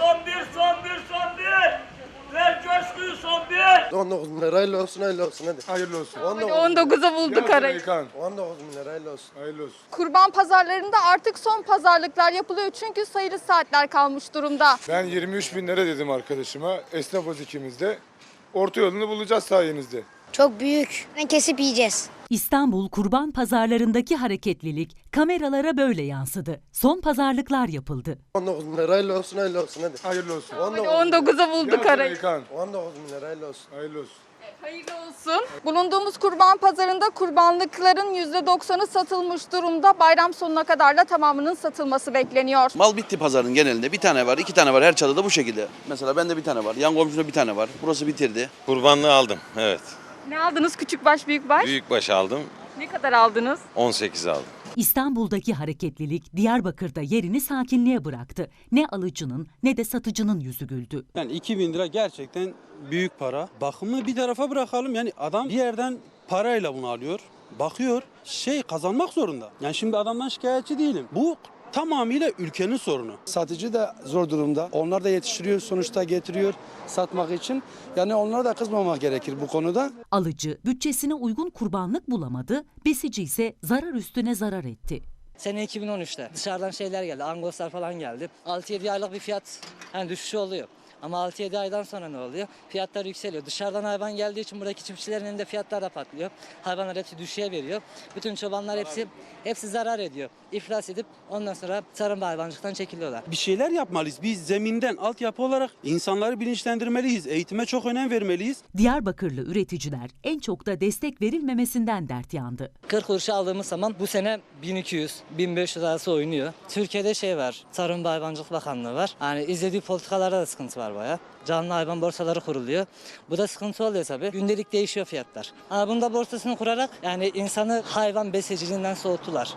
Son bir, son bir, son bir. Ver coşkuyu son bir. 19 bin lira hayırlı olsun hayırlı olsun hadi. Hayırlı olsun. 19, 19'a bulduk arayı. Amerikan. 19 bin lira hayırlı olsun. Hayırlı olsun. Kurban pazarlarında artık son pazarlıklar yapılıyor çünkü sayılı saatler kalmış durumda. Ben 23 bin lira dedim arkadaşıma. Esnafız ikimiz de. Orta yolunu bulacağız sayenizde. Çok büyük. Kesip yiyeceğiz. İstanbul kurban pazarlarındaki hareketlilik kameralara böyle yansıdı. Son pazarlıklar yapıldı. 19 bin lira hayırlı olsun hayırlı olsun hadi. Hayırlı olsun. 19, 19'a bulduk arayı. Amerikan. 19 bin lira hayırlı olsun. Hayırlı olsun. Hayırlı olsun. Bulunduğumuz kurban pazarında kurbanlıkların %90'ı satılmış durumda. Bayram sonuna kadar da tamamının satılması bekleniyor. Mal bitti pazarın genelinde. Bir tane var, iki tane var. Her çadıda bu şekilde. Mesela bende bir tane var. Yan komşuda bir tane var. Burası bitirdi. Kurbanlığı aldım. Evet. Ne aldınız küçükbaş büyükbaş? Büyükbaş aldım. Ne kadar aldınız? 18 aldım. İstanbul'daki hareketlilik Diyarbakır'da yerini sakinliğe bıraktı. Ne alıcının ne de satıcının yüzü güldü. Yani 2000 lira gerçekten büyük para. Bakımı bir tarafa bırakalım. Yani adam bir yerden parayla bunu alıyor. Bakıyor. Şey kazanmak zorunda. Yani şimdi adamdan şikayetçi değilim. Bu tamamıyla ülkenin sorunu. Satıcı da zor durumda. Onlar da yetiştiriyor, sonuçta getiriyor satmak için. Yani onlara da kızmamak gerekir bu konuda. Alıcı bütçesine uygun kurbanlık bulamadı, besici ise zarar üstüne zarar etti. Sene 2013'te dışarıdan şeyler geldi, Angoslar falan geldi. 6-7 aylık bir fiyat yani düşüşü oluyor. Ama 6-7 aydan sonra ne oluyor? Fiyatlar yükseliyor. Dışarıdan hayvan geldiği için buradaki çiftçilerin elinde fiyatlar da patlıyor. Hayvanlar hepsi düşüğe veriyor. Bütün çobanlar hepsi hepsi zarar ediyor. İflas edip ondan sonra tarım ve hayvancılıktan çekiliyorlar. Bir şeyler yapmalıyız. Biz zeminden altyapı olarak insanları bilinçlendirmeliyiz. Eğitime çok önem vermeliyiz. Diyarbakırlı üreticiler en çok da destek verilmemesinden dert yandı. 40 kuruşa aldığımız zaman bu sene 1200-1500 arası oynuyor. Türkiye'de şey var, Tarım ve Hayvancılık Bakanlığı var. Yani izlediği politikalarda da sıkıntı var baya. Canlı hayvan borsaları kuruluyor. Bu da sıkıntı oluyor tabii. Gündelik değişiyor fiyatlar. Ama bunda borsasını kurarak yani insanı hayvan besiciliğinden soğuttular.